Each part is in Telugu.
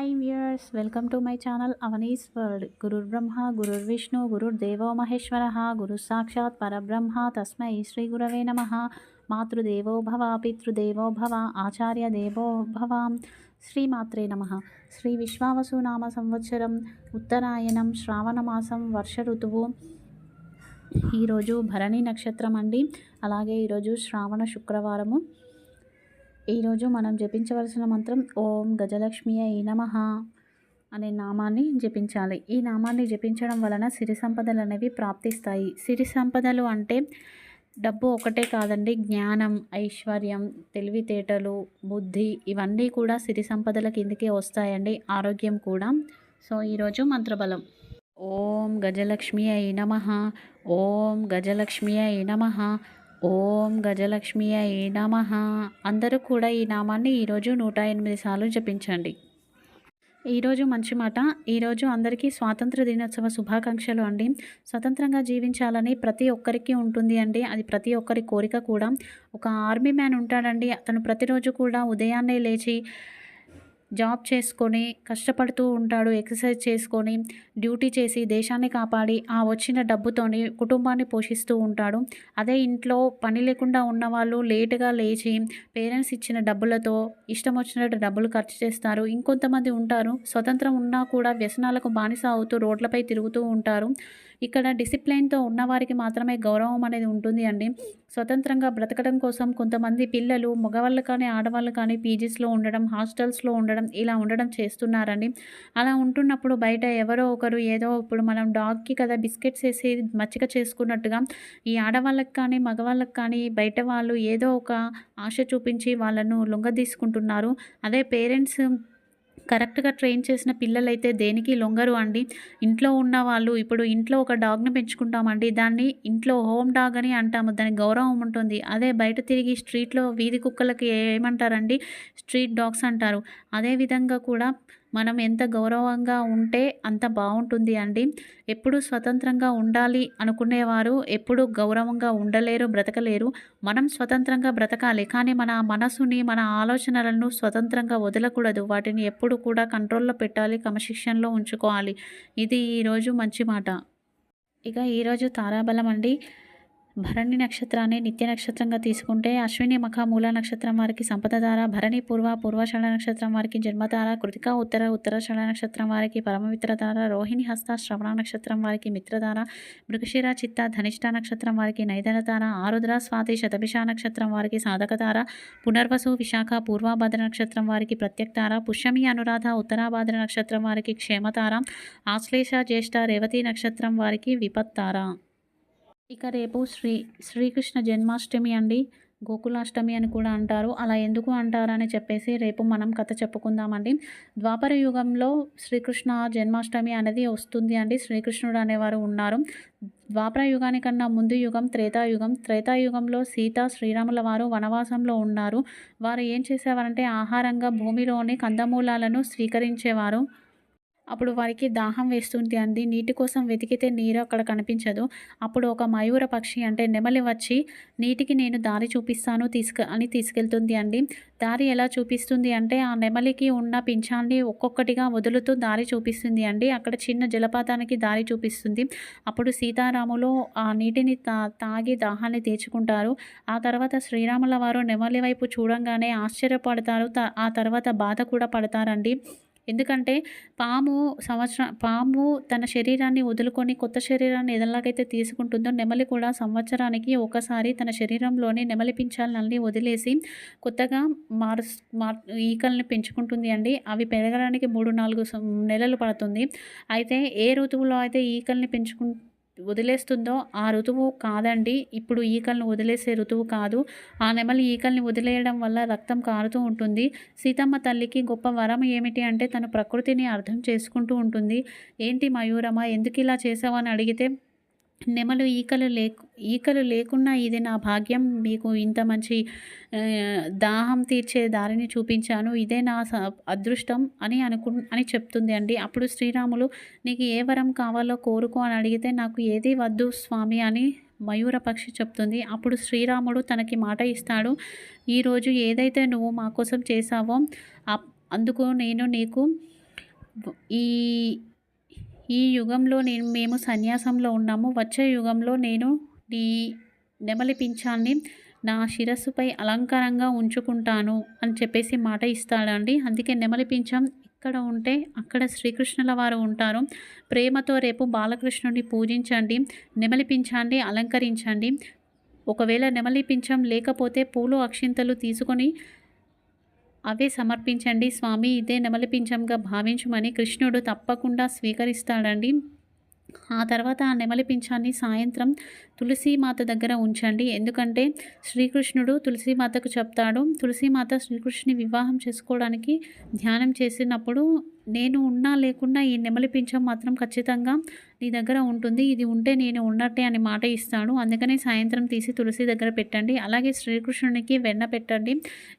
Hi viewers welcome to my channel Avani's World గురుర్ బ్రహ్మ గురుర్ విష్ణు గురుర్ దేవో మహేశ్వర గురు సాక్షాత్ పరబ్రహ్మ తస్మై శ్రీ గురవే నమ మాతృదేవో భవ పితృదేవో భవ ఆచార్య దేవో భవ శ్రీమాత్రే నమ శ్రీ విశ్వావసు నామ సంవత్సరం ఉత్తరాయణం శ్రావణమాసం వర్ష ఋతువు ఈరోజు భరణి నక్షత్రం అండి అలాగే ఈరోజు శ్రావణ శుక్రవారము. ఈరోజు మనం జపించవలసిన మంత్రం ఓం గజలక్ష్మి అయి నమ అనే నామాన్ని జపించాలి. ఈ నామాన్ని జపించడం వలన సిరి సంపదలు అనేవి ప్రాప్తిస్తాయి. సిరి సంపదలు అంటే డబ్బు ఒకటే కాదండి జ్ఞానం ఐశ్వర్యం తెలివితేటలు బుద్ధి ఇవన్నీ కూడా సిరి సంపదల కిందకే వస్తాయండి ఆరోగ్యం కూడా. సో ఈరోజు మంత్రబలం. ఓం గజలక్ష్మి అయి నమ ఓం గజలక్ష్మి అయి నమ ఓం గజలక్ష్మి అయి నమ. అందరూ కూడా ఈ నామాన్ని ఈరోజు నూట ఎనిమిది సార్లు జపించండి. ఈరోజు మంచి మాట. ఈరోజు అందరికీ స్వాతంత్ర దినోత్సవ శుభాకాంక్షలు అండి. స్వతంత్రంగా జీవించాలని ప్రతి ఒక్కరికి ఉంటుంది అండి. అది ప్రతి ఒక్కరి కోరిక కూడా. ఒక ఆర్మీ మ్యాన్ ఉంటాడండి. అతను ప్రతిరోజు కూడా ఉదయాన్నే లేచి జాబ్ చేసుకొని కష్టపడుతూ ఉంటాడు ఎక్సర్సైజ్ చేసుకొని డ్యూటీ చేసి దేశాన్ని కాపాడి ఆ వచ్చిన డబ్బుతోని కుటుంబాన్ని పోషిస్తూ ఉంటాడు. అదే ఇంట్లో పని లేకుండా ఉన్నవాళ్ళు లేటుగా లేచి పేరెంట్స్ ఇచ్చిన డబ్బులతో ఇష్టం వచ్చినట్టు డబ్బులు ఖర్చు చేస్తారు. ఇంకొంతమంది ఉంటారు స్వతంత్రం ఉన్నా కూడా వ్యసనాలకు బానిస అవుతూ రోడ్లపై తిరుగుతూ ఉంటారు. ఇక్కడ డిసిప్లైన్తో ఉన్నవారికి మాత్రమే గౌరవం అనేది ఉంటుంది అండి. స్వతంత్రంగా బ్రతకడం కోసం కొంతమంది పిల్లలు మగవాళ్ళు కానీ ఆడవాళ్ళు కానీ పీజీస్లో ఉండడం హాస్టల్స్లో ఉండడం ఇలా ఉండడం చేస్తున్నారండి. అలా ఉంటున్నప్పుడు బయట ఎవరో ఒకరు ఏదో ఇప్పుడు మనం డాగ్కి కదా బిస్కెట్స్ వేసి మచ్చిక చేసుకున్నట్టుగా ఈ ఆడవాళ్ళకి కానీ మగవాళ్ళకి కానీ బయట వాళ్ళు ఏదో ఒక ఆశ చూపించి వాళ్ళను లొంగదీసుకుంటున్నారు. అదే పేరెంట్స్ కరెక్ట్గా ట్రైన్ చేసిన పిల్లలైతే దేనికి లొంగరు అండి? ఇంట్లో ఉన్న వాళ్ళు ఇప్పుడు ఇంట్లో ఒక డాగ్ని పెంచుకుంటామండి. దాన్ని ఇంట్లో హోమ్ డాగ్ అని అంటాము. దానికి గౌరవం ఉంటుంది. అదే బయట తిరిగి స్ట్రీట్లో వీధి కుక్కలకి ఏమంటారండి? స్ట్రీట్ డాగ్స్ అంటారు. అదేవిధంగా కూడా మనం ఎంత గౌరవంగా ఉంటే అంత బాగుంటుంది అండి. ఎప్పుడు స్వతంత్రంగా ఉండాలి అనుకునేవారు ఎప్పుడు గౌరవంగా ఉండలేరు బ్రతకలేరు. మనం స్వతంత్రంగా బ్రతకాలి. కానీ మన మనసుని మన ఆలోచనలను స్వతంత్రంగా వదలకూడదు. వాటిని ఎప్పుడు కూడా కంట్రోల్లో పెట్టాలి క్రమశిక్షణలో ఉంచుకోవాలి. ఇది ఈరోజు మంచి మాట. ఇక ఈరోజు తారాబలం అండి. భరణి నక్షత్రాన్ని నిత్య నక్షత్రంగా తీసుకుంటే అశ్విని మఖ మూల నక్షత్రం వారికి సంపదధార భరణి పూర్వ పూర్వషణ నక్షత్రం వారికి జన్మధార కృతిక ఉత్తర ఉత్తరాషణ నక్షత్రం వారికి పరమమిత్రధార రోహిణి హస్త శ్రవణ నక్షత్రం వారికి మిత్రధార మృగశిర చిత్త ధనిష్ట నక్షత్రం వారికి నైదనధార ఆరుద్ర స్వాతి శతభిష నక్షత్రం వారికి సాధకధార పునర్వసు విశాఖ పూర్వభద్ర నక్షత్రం వారికి ప్రత్యక్తార పుష్యమి అనురాధ ఉత్తరాభాద్ర నక్షత్రం వారికి క్షేమతార ఆశ్లేష జ్యేష్ఠ రేవతి నక్షత్రం వారికి విపత్తార. ఇక రేపు శ్రీ శ్రీకృష్ణ జన్మాష్టమి అండి. గోకులాష్టమి అని కూడా అంటారు. అలా ఎందుకు అంటారని చెప్పేసి రేపు మనం కథ చెప్పుకుందామండి. ద్వాపర యుగంలో శ్రీకృష్ణ జన్మాష్టమి అనేది వస్తుంది అండి. శ్రీకృష్ణుడు అనేవారు ఉన్నారు. ద్వాపర యుగానికన్నా ముందు యుగం త్రేతాయుగం త్రేతాయుగంలో సీత శ్రీరాముల వారు వనవాసంలో ఉన్నారు. వారు ఏం చేసేవారంటే ఆహారంగా భూమిలోని కందమూలాలను స్వీకరించేవారు. అప్పుడు వారికి దాహం వేస్తుంది అండి నీటి కోసం వెతికితే నీరు అక్కడ కనిపించదు. అప్పుడు ఒక మయూర పక్షి అంటే నెమలి వచ్చి నీటికి నేను దారి చూపిస్తాను తీసుక అని తీసుకెళ్తుంది అండి దారి ఎలా చూపిస్తుంది అంటే ఆ నెమలికి ఉన్న పింఛాన్ని ఒక్కొక్కటిగా వదులుతూ దారి చూపిస్తుంది అండి అక్కడ చిన్న జలపాతానికి దారి చూపిస్తుంది. అప్పుడు సీతారాములు ఆ నీటిని తా తాగి దాహాన్ని తీర్చుకుంటారు. ఆ తర్వాత శ్రీరాముల వారు నెమలి వైపు చూడంగానే ఆశ్చర్యపడతారు. ఆ తర్వాత బాధ కూడా పడతారండి. ఎందుకంటే పాము సంవత్సరం పాము తన శరీరాన్ని వదులుకొని కొత్త శరీరాన్ని ఎదలాగైతే తీసుకుంటుందో నెమలి కూడా సంవత్సరానికి ఒకసారి తన శరీరంలోని నెమలి పింఛాలన్నీ వదిలేసి కొత్తగా మారు మార్ ఈకల్ని పెంచుకుంటుంది అండి. అవి పెరగడానికి మూడు నాలుగు నెలలు పడుతుంది. అయితే ఏ ఋతువులో అయితే ఈకల్ని పెంచుకుంటు వదిలేస్తుందో ఆ ఋతువు కాదండి. ఇప్పుడు ఈకలను వదిలేసే ఋతువు కాదు. ఆ నెమలి ఈకల్ని వదిలేయడం వల్ల రక్తం కారుతూ ఉంటుంది. సీతమ్మ తల్లికి గొప్ప వరం ఏమిటి అంటే తను ప్రకృతిని అర్థం చేసుకుంటూ ఉంటుంది. ఏంటి మయూరమ్మ ఎందుకు ఇలా చేసావని అడిగితే నెమలు ఈకలు లేకు ఈకలు లేకున్నా ఇది నా భాగ్యం. మీకు ఇంత మంచి దాహం తీర్చే దారిని చూపించాను. ఇదే నా అదృష్టం అని అనుకు అని చెప్తుంది అండి. అప్పుడు శ్రీరాములు నీకు ఏ వరం కావాలో కోరుకో అని అడిగితే నాకు ఏది వద్దు స్వామి అని మయూర పక్షి చెప్తుంది. అప్పుడు శ్రీరాముడు తనకి మాట ఇస్తాడు. ఈరోజు ఏదైతే నువ్వు మా కోసం చేసావో అందుకు నేను నీకు ఈ ఈ యుగంలో నేను మేము సన్యాసంలో ఉన్నాము. వచ్చే యుగంలో నేను నీ నెమలి పింఛాన్ని నా శిరస్సుపై అలంకారంగా ఉంచుకుంటాను అని చెప్పేసి మాట ఇస్తాడండి. అందుకే నెమలి పింఛం ఎక్కడ ఉంటే అక్కడ శ్రీకృష్ణుల వారు ఉంటారు. ప్రేమతో రేపు బాలకృష్ణుడిని పూజించండి. నెమలి పింఛాన్ని అలంకరించండి. ఒకవేళ నెమలి పింఛం లేకపోతే పూలు అక్షింతలు తీసుకొని అవే సమర్పించండి. స్వామి ఇదే నెమలిపించంగా భావించమని కృష్ణుడు తప్పకుండా స్వీకరిస్తాడండి. ఆ తర్వాత ఆ నెమలిపించాన్ని సాయంత్రం తులసీమాత దగ్గర ఉంచండి. ఎందుకంటే శ్రీకృష్ణుడు తులసీమాతకు చెప్తాడు. తులసీమాత శ్రీకృష్ణుని వివాహం చేసుకోవడానికి ధ్యానం చేసినప్పుడు నేను ఉన్నా లేకున్నా ఈ నెమలి పింఛం మాత్రం ఖచ్చితంగా నీ దగ్గర ఉంటుంది. ఇది ఉంటే నేను ఉన్నట్టే అని మాట ఇస్తాడు అందుకనే సాయంత్రం తీసి తులసి దగ్గర పెట్టండి. అలాగే శ్రీకృష్ణునికి వెన్న పెట్టండి.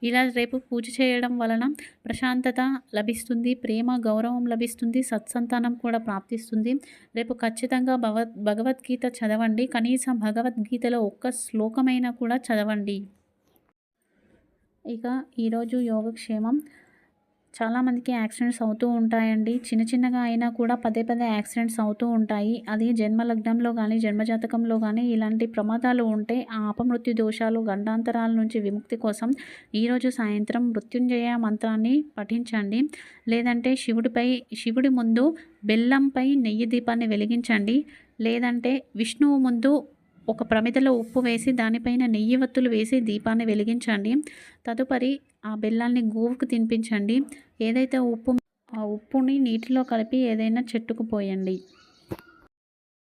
ఇలా రేపు పూజ చేయడం వలన ప్రశాంతత లభిస్తుంది ప్రేమ గౌరవం లభిస్తుంది సత్సంతానం కూడా ప్రాప్తిస్తుంది. రేపు ఖచ్చితంగా భగవ భగవద్గీత చదవండి. కనీసం భగవద్గీతలో ఒక్క శ్లోకమైనా కూడా చదవండి. ఇక ఈరోజు యోగక్షేమం. చాలామందికి యాక్సిడెంట్స్ అవుతూ ఉంటాయండి. చిన్న చిన్నగా అయినా కూడా పదే పదే యాక్సిడెంట్స్ అవుతూ ఉంటాయి. అది జన్మలగ్నంలో కానీ జన్మజాతకంలో కానీ ఇలాంటి ప్రమాదాలు ఉంటే ఆ అపమృత్యు దోషాలు గండాంతరాల నుంచి విముక్తి కోసం ఈరోజు సాయంత్రం మృత్యుంజయ మంత్రాన్ని పఠించండి. లేదంటే శివుడిపై శివుడి ముందు బెల్లంపై నెయ్యి దీపాన్ని వెలిగించండి. లేదంటే విష్ణువు ముందు ఒక ప్రమిదలో ఉప్పు వేసి దానిపైన నెయ్యి వత్తులు వేసి దీపాన్ని వెలిగించండి. తదుపరి ఆ బెల్లాన్ని గోవుకు తినిపించండి. ఏదైతే ఉప్పు ఆ ఉప్పుని నీటిలో కలిపి ఏదైనా చెట్టుకు పోయండి.